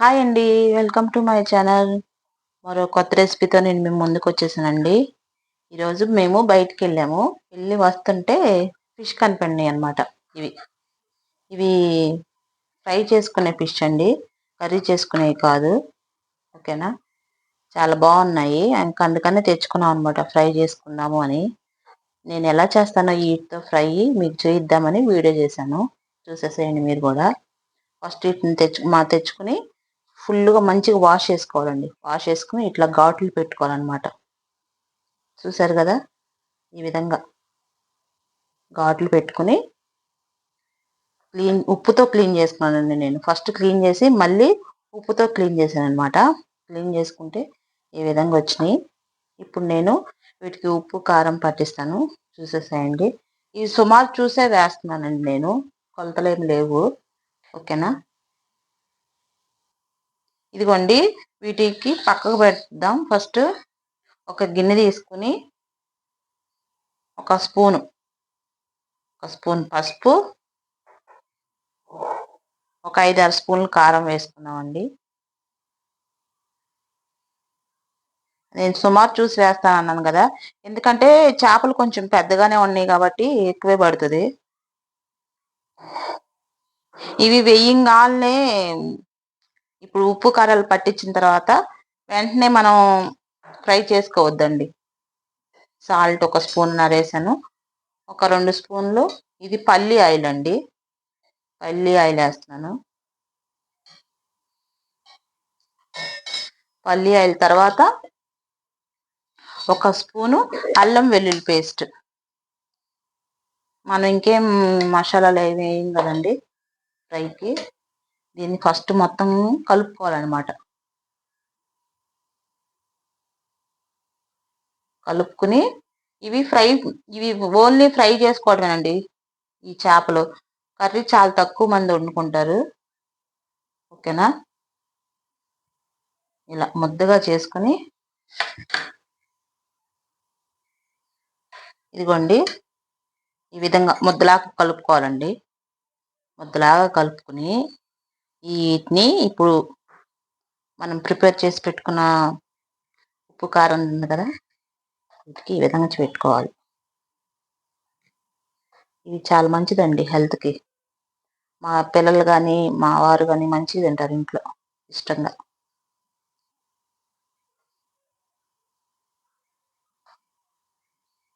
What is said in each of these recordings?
Hi అండి welcome to my channel మరో కొత్త రెసిపీతో నేను మేము ముందుకు వచ్చేసానండి. ఈరోజు మేము బయటికి వెళ్ళాము. వెళ్ళి వస్తుంటే ఫిష్ కనిపడినాయి అనమాట ఇవి. ఇవి ఫ్రై చేసుకునే ఫిష్ అండి. కర్రీ చేసుకునేవి కాదు. ఓకేనా? చాలా బాగున్నాయి. ఇంకా అందుకనే తెచ్చుకున్నాం అనమాట ఫ్రై చేసుకుందాము అని. నేను ఎలా చేస్తానో వీటితో ఫ్రై మీకు చూయిద్దామని వీడియో చేశాను. చూసేసేయండి మీరు కూడా. ఫస్ట్ వీటిని తెచ్చు మా తెచ్చుకుని ఫుల్గా మంచిగా వాష్ చేసుకోవాలండి. వాష్ చేసుకుని ఇట్లా ఘాట్లు పెట్టుకోవాలన్నమాట. చూసారు కదా? ఈ విధంగా ఘాట్లు పెట్టుకుని క్లీన్ ఉప్పుతో క్లీన్ చేసుకున్నానండి నేను. ఫస్ట్ క్లీన్ చేసి మళ్ళీ ఉప్పుతో క్లీన్ చేశాను అనమాట క్లీన్ చేసుకుంటే ఈ విధంగా వచ్చినాయి. ఇప్పుడు నేను వీటికి ఉప్పు కారం పట్టిస్తాను. చూసేసేయండి. ఇవి సుమారు చూసే వేస్తున్నానండి నేను. కొలతలేమి లేవు. ఓకేనా? ఇదిగోండి వీటికి పక్కకు పెడదాం. ఫస్ట్ ఒక గిన్నె తీసుకుని ఒక స్పూను ఒక స్పూన్ పసుపు ఒక ఐదు ఆరు స్పూన్లు కారం వేసుకున్నామండి నేను సుమారు చూసి వేస్తాను అన్నాను కదా ఎందుకంటే చేపలు కొంచెం పెద్దగానే ఉన్నాయి కాబట్టి ఎక్కువే పడుతుంది. ఇవి వెయ్యంగానే ఇప్పుడు ఉప్పు కారాలు పట్టించిన తర్వాత వెంటనే మనం ఫ్రై చేసుకోవద్దండి. సాల్ట్ ఒక స్పూన్ నరేసాను. ఒక రెండు స్పూన్లు ఇది పల్లి ఆయిల్ అండి. పల్లి ఆయిల్ వేస్తున్నాను. పల్లి ఆయిల్ తర్వాత ఒక స్పూను అల్లం వెల్లుల్లి పేస్ట్. మనం ఇంకేం మసాలాలు ఏమి వేయం కదండి ఫ్రైకి. దీన్ని ఫస్ట్ మొత్తం కలుపుకోవాలన్నమాట. కలుపుకుని ఇవి ఫ్రై ఇవి ఓన్లీ ఫ్రై చేసుకోవడమేనండి ఈ చేపలు. కర్రీ చాలా తక్కువ మంది వండుకుంటారు. ఓకేనా? ఇలా ముద్దగా చేసుకొని ఇదిగోండి. ఈ విధంగా ముద్దలాగా కలుపుకోవాలండి. ముద్దలాగా కలుపుకుని వీటిని ఇప్పుడు మనం ప్రిపేర్ చేసి పెట్టుకున్న ఉప్పు కారం ఉంది కదా వీటికి ఈ విధంగా పెట్టుకోవాలి. ఇది చాలా మంచిదండి హెల్త్కి. మా పిల్లలు కానీ మా వారు కానీ మంచిది తింటారు ఇంట్లో ఇష్టంగా.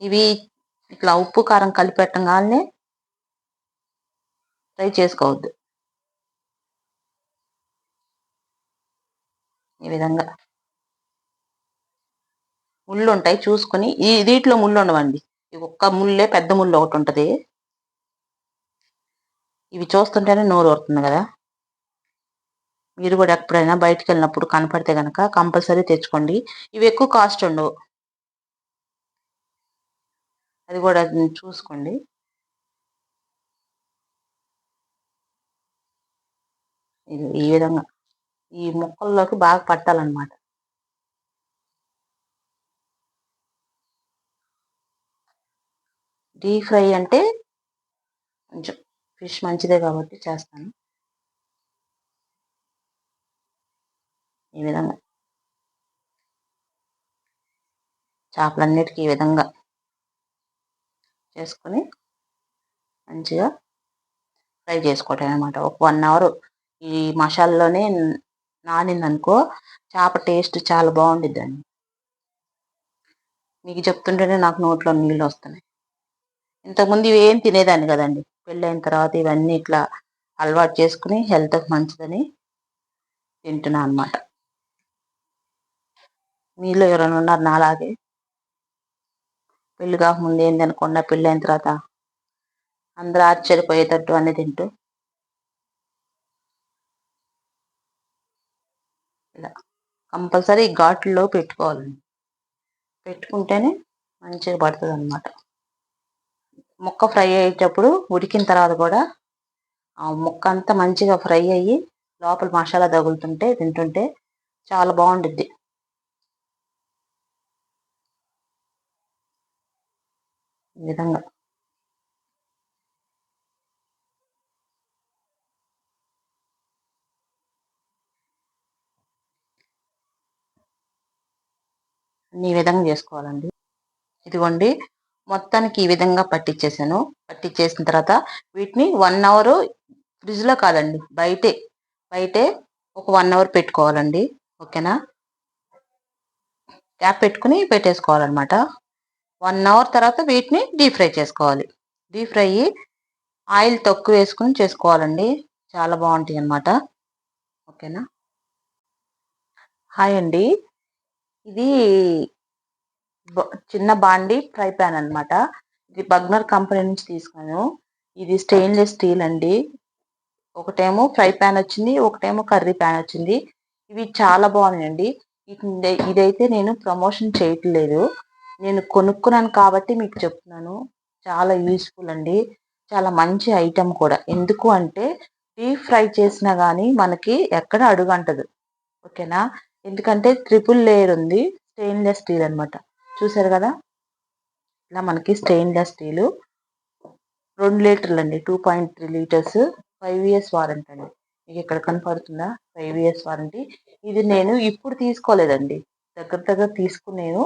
ఇవి ఇట్లా ఉప్పు కారం కలిపెట్టగానే ఫ్రై చేసుకోవద్దు. ఈ విధంగా. ముళ్ళు ఉంటాయి చూసుకొని ఈ దీంట్లో ముళ్ళు ఉండవండి ఒక్క ముళ్ళే పెద్ద ముళ్ళు ఒకటి ఉంటుంది. ఇవి చూస్తుంటేనే నోరు ఊరుతుంది కదా. మీరు కూడా ఎప్పుడైనా బయటకు వెళ్ళినప్పుడు కనపడితే కనుక కంపల్సరీ తెచ్చుకోండి. ఇవి ఎక్కువ కాస్ట్ ఉండవు. అది కూడా చూసుకోండి. ఈ విధంగా. ఈ ముక్కల్లోకి బాగా పట్టాలన్నమాట. డీప్ ఫ్రై అంటే కొంచెం ఫిష్ మంచిదే కాబట్టి చేస్తాను. ఈ విధంగా. చేపలన్నిటికీ ఈ విధంగా చేసుకొని మంచిగా ఫ్రై చేసుకోవటం అనమాట ఒక వన్ అవర్ ఈ మసాలాలోనే నానిందనుకో చేప టేస్ట్ చాలా బాగుండిద్దండి. మీకు చెప్తుంటేనే నాకు నోట్లో నీళ్ళు వస్తున్నాయి. ఇంతకుముందు ఇవి ఏం తినేదాన్ని కదండి. పెళ్ళైన తర్వాత ఇవన్నీ ఇట్లా అలవాటు చేసుకుని హెల్త్కి మంచిదని తింటున్నా అనమాట మీలో ఎవరైనా ఉన్నారు నాలాగే? పెళ్ళి కాకముందు ఏంది అనుకున్నా పెళ్ళైన తర్వాత అందరూ ఆశ్చర్యపోయేటట్టు అన్నీ తింటూ ఇలా కంపల్సరీ ఘాట్లో పెట్టుకోవాలండి పెట్టుకుంటేనే మంచిగా పడుతుంది అనమాట ముక్క ఫ్రై అయ్యేటప్పుడు ఉడికిన తర్వాత కూడా ఆ ముక్క అంతా మంచిగా ఫ్రై అయ్యి లోపల మసాలా తగులుతుంటే తింటుంటే చాలా బాగుంటుంది ఈ విధంగా. ఈ విధంగా చేసుకోవాలండి. ఇదిగోండి మొత్తానికి ఈ విధంగా పట్టించేసాను పట్టించేసిన తర్వాత వీటిని వన్ అవర్ ఫ్రిడ్జ్లో కాదండి బయటే బయటే ఒక వన్ అవర్ పెట్టుకోవాలండి. ఓకేనా? క్యాప్ పెట్టుకుని పెట్టేసుకోవాలన్నమాట. వన్ అవర్ తర్వాత వీటిని డీప్ ఫ్రై చేసుకోవాలి. డీప్ ఫ్రై ఆయిల్ తక్కువ వేసుకుని చేసుకోవాలండి. చాలా బాగుంటాయి అన్నమాట ఓకేనా? హాయ్ అండి. ఇది చిన్న బాండి ఫ్రై ప్యాన్ అనమాట ఇది బగ్నర్ కంపెనీ నుంచి తీసుకున్నాను. ఇది స్టెయిన్లెస్ స్టీల్ అండి. ఒకటేమో ఫ్రై ప్యాన్ వచ్చింది ఒకటేమో కర్రీ ప్యాన్ వచ్చింది. ఇవి చాలా బాగున్నాయండి. ఇదైతే నేను ప్రమోషన్ చేయట్లేదు. నేను కొనుక్కున్నాను కాబట్టి మీకు చెప్తున్నాను. చాలా యూస్ఫుల్ అండి. చాలా మంచి ఐటెం కూడా. ఎందుకు అంటే డీప్ ఫ్రై చేసినా కానీ మనకి ఎక్కడ అడుగంటదు. ఓకేనా? ఎందుకంటే ట్రిపుల్ లేయర్ ఉంది స్టెయిన్లెస్ స్టీల్ అనమాట చూసారు కదా? ఇలా మనకి స్టెయిన్లెస్ స్టీలు. రెండు లీటర్లు అండి two point three litres five years warranty అండి. మీకు ఇక్కడ కనపడుతుందా? Five years warranty. ఇది నేను ఇప్పుడు తీసుకోలేదండి. దగ్గర దగ్గర తీసుకున్నాను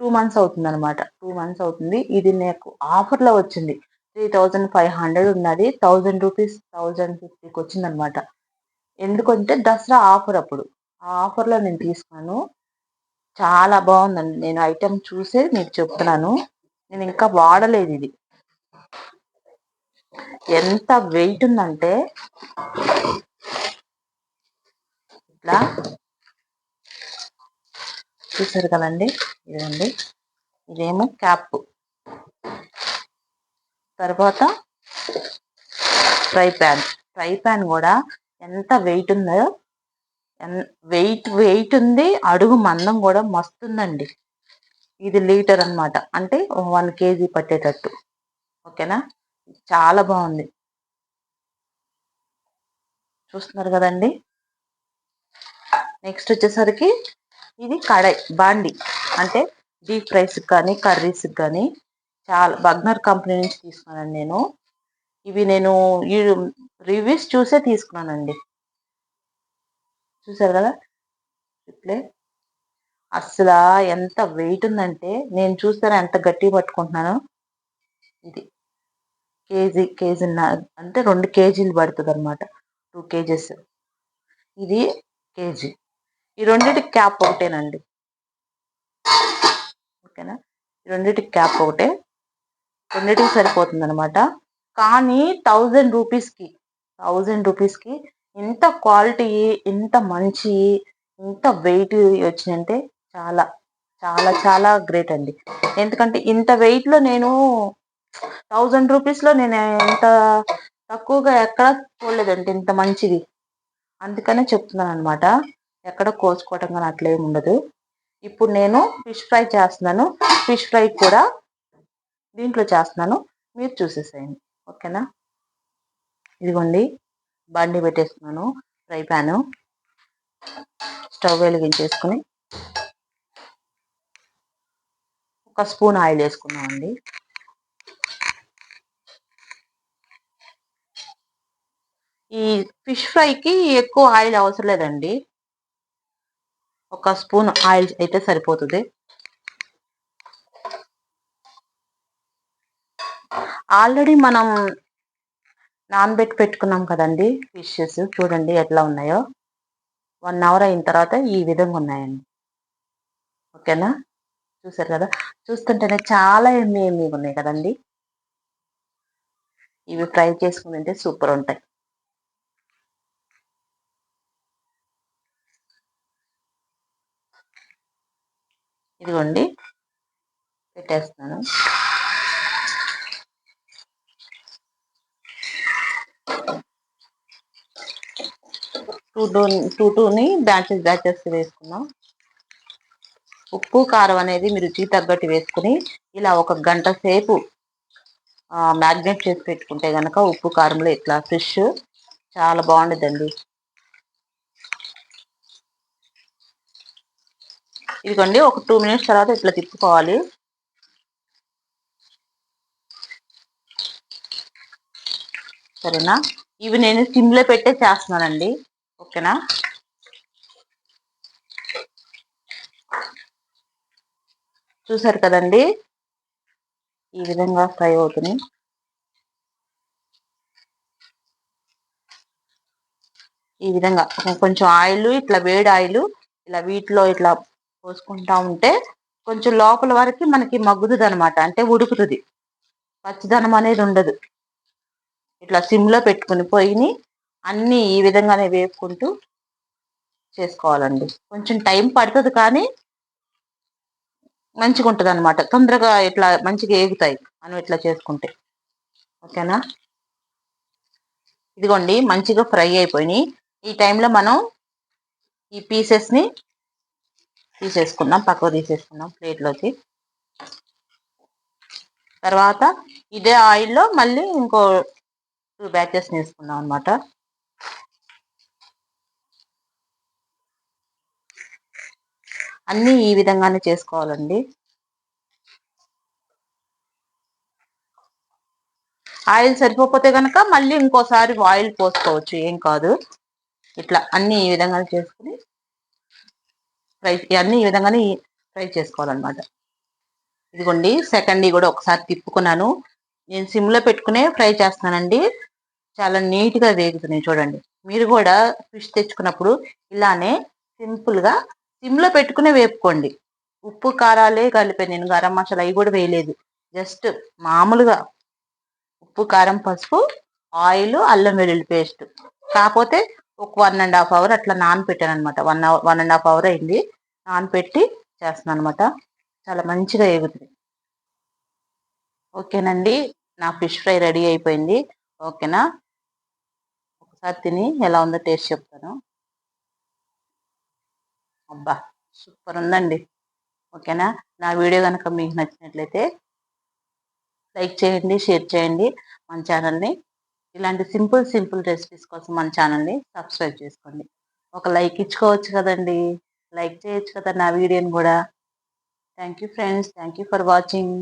టూ మంత్స్ అవుతుంది అనమాట టూ మంత్స్ అవుతుంది. ఇది నాకు ఆఫర్లో వచ్చింది. త్రీ థౌజండ్ ఫైవ్ హండ్రెడ్ ఉన్నది. థౌజండ్ రూపీస్ థౌజండ్ ఫిఫ్టీకి వచ్చింది అనమాట ఎందుకంటే దసరా ఆఫర్ అప్పుడు. ఆఫర్లో నేను తీసుకున్నాను. చాలా బాగుందండి. నేను ఐటెం చూసే మీకు చెప్తున్నాను. నేను ఇంకా వాడలేదు ఇది. ఎంత వెయిట్ ఉందంటే ఇట్లా చూసారు కదండి? ఇదండి. ఇదేమో క్యాప్. తర్వాత ఫ్రై ప్యాన్. ఫ్రై ప్యాన్ కూడా ఎంత వెయిట్ ఉందో వెయిట్ వెయిట్ ఉంది అడుగు మందం కూడా మస్తుందండి. ఇది లీటర్ అనమాట అంటే వన్ కేజీ పట్టేటట్టు. ఓకేనా? చాలా బాగుంది. చూస్తున్నారు కదండి? నెక్స్ట్ వచ్చేసరికి ఇది కడాయి బాండి. అంటే డీప్ ఫ్రైస్కి కానీ కర్రీస్కి కానీ చాలా బగ్నర్ కంపెనీ నుంచి తీసుకున్నాను నేను. ఇవి నేను ఈ రివ్యూస్ చూసే తీసుకున్నానండి. చూసారు కదా? ఇట్లే. అసలు ఎంత వెయిట్ ఉందంటే నేను చూస్తారా ఎంత గట్టిగా పట్టుకుంటున్నాను? ఇది. కేజీ కేజీ అంటే రెండు కేజీలు పడుతుంది అనమాట టూ కేజెస్. ఇది కేజీ. ఈ రెండింటి క్యాప్ ఒకటేనండి. ఓకేనా? ఈ రెండింటికి క్యాప్ ఒకటే. రెండింటికి సరిపోతుంది అనమాట కానీ థౌజండ్ రూపీస్కి థౌజండ్ రూపీస్కి ఇంత క్వాలిటీ ఇంత మంచి ఇంత వెయిట్ వచ్చిందంటే చాలా చాలా చాలా గ్రేట్ అండి. ఎందుకంటే ఇంత వెయిట్లో నేను థౌజండ్ రూపీస్లో నేను ఎంత తక్కువగా ఎక్కడ చూడలేదండి ఇంత మంచిది. అందుకనే చెప్తున్నాను అనమాట ఎక్కడ కోసుకోవటం కానీ అట్లేం ఉండదు. ఇప్పుడు నేను ఫిష్ ఫ్రై చేస్తున్నాను. ఫిష్ ఫ్రై కూడా దీంట్లో చేస్తున్నాను. మీరు చూసేసేయండి. ఓకేనా? ఇదిగోండి. బండి పెట్టేస్తున్నాను ఫ్రై ప్యాను. స్టవ్ వెలిగించేసుకుని ఒక స్పూన్ ఆయిల్ వేసుకున్నామండి. ఈ ఫిష్ ఫ్రైకి ఎక్కువ ఆయిల్ అవసరం లేదండి. ఒక స్పూన్ ఆయిల్ అయితే సరిపోతుంది. ఆల్రెడీ మనం నానబెట్టి పెట్టుకున్నాం కదండి ఫిషెస్. చూడండి ఎట్లా ఉన్నాయో. వన్ అవర్ అయిన తర్వాత ఈ విధంగా ఉన్నాయండి. ఓకేనా? చూసారు కదా? చూస్తుంటేనే చాలా ఎమ్మి ఎమ్మి ఉన్నాయి కదండి. ఇవి ఫ్రై చేసుకుని తింటే సూపర్ ఉంటాయి. ఇదిగోండి. పెట్టేస్తున్నాను. టూ టూ టూ టూని బ్యాచెస్ బ్యాచెస్ వేసుకున్నాం. ఉప్పు కారం అనేది మీరు రుచి తగ్గట్టు వేసుకుని ఇలా ఒక గంట సేపు మ్యాగ్నేట్ చేసి పెట్టుకుంటే కనుక ఉప్పు కారంలో ఇట్లా ఫిష్ చాలా బాగుండదండి. ఇదిగోండి ఒక టూ మినిట్స్ తర్వాత ఇట్లా తిప్పుకోవాలి. సరేనా? ఇవి నేను సిమ్లో పెట్టే చేస్తున్నానండి. ఓకేనా? చూసారు కదండి? ఈ విధంగా ఫ్రై అవుతుంది. ఈ విధంగా కొంచెం ఆయిల్ ఇట్లా వేడి ఆయిల్ ఇలా వీటిలో ఇట్లా పోసుకుంటా ఉంటే కొంచెం లోపల వరకు మనకి మగ్గుతుంది అనమాట అంటే ఉడుకుతుంది. పచ్చిదనం అనేది ఉండదు. ఇట్లా సిమ్లో పెట్టుకుని పోయిని అన్నీ ఈ విధంగానే వేపుకుంటూ చేసుకోవాలండి. కొంచెం టైం పడుతుంది కానీ మంచిగా ఉంటుంది అనమాట తొందరగా ఇట్లా మంచిగా ఏగుతాయి. మనం ఇట్లా చేసుకుంటే. ఓకేనా? ఇదిగోండి మంచిగా ఫ్రై అయిపోయినాయి. ఈ టైంలో మనం ఈ పీసెస్ని తీసేసుకుందాం. పక్కకు తీసేసుకుందాం ప్లేట్లోకి. తర్వాత ఇదే ఆయిల్లో మళ్ళీ ఇంకో టూ బ్యాచెస్ వేసుకుందాం అనమాట అన్నీ ఈ విధంగానే చేసుకోవాలండి. ఆయిల్ సరిపోతే కనుక మళ్ళీ ఇంకోసారి ఆయిల్ పోసుకోవచ్చు ఏం కాదు. ఇట్లా అన్నీ ఈ విధంగా చేసుకుని ఫ్రై అన్ని ఈ విధంగానే ఫ్రై చేసుకోవాలన్నమాట. ఇదిగోండి సెకండ్ కూడా ఒకసారి తిప్పుకున్నాను. నేను సిమ్లో పెట్టుకునే ఫ్రై చేస్తానండి చాలా నీట్గా వేగుతున్నాయి చూడండి. మీరు కూడా ఫిష్ తెచ్చుకున్నప్పుడు ఇలానే సింపుల్గా సిమ్లో పెట్టుకునే వేపుకోండి. ఉప్పు కారాలే కలిపాను నేను గరం మసాలా అవి కూడా వేయలేదు. జస్ట్ మామూలుగా ఉప్పు కారం పసుపు ఆయిల్ అల్లం వెల్లుల్లి పేస్ట్. కాకపోతే ఒక వన్ అండ్ హాఫ్ అవర్ అట్లా నానపెట్టాను అనమాట one hour one and half hour అయింది. నానపెట్టి చేస్తున్నాను అనమాట చాలా మంచిగా ఎగుతుంది ఓకేనండి. నా ఫిష్ ఫ్రై రెడీ అయిపోయింది. ఓకేనా? ఒకసారి తిని ఎలా ఉందో టేస్ట్ చెప్తాను. అబ్బా సూపర్ ఉందండి. ఓకేనా? నా వీడియో కనుక మీకు నచ్చినట్లయితే లైక్ చేయండి షేర్ చేయండి మన ఛానల్ని. ఇలాంటి సింపుల్ సింపుల్ రెసిపీస్ కోసం మన ఛానల్ని సబ్స్క్రైబ్ చేసుకోండి. ఒక లైక్ ఇచ్చుకోవచ్చు కదండి. లైక్ చేయొచ్చు కదా నా వీడియోని కూడా. Thank you friends. Thank you for watching.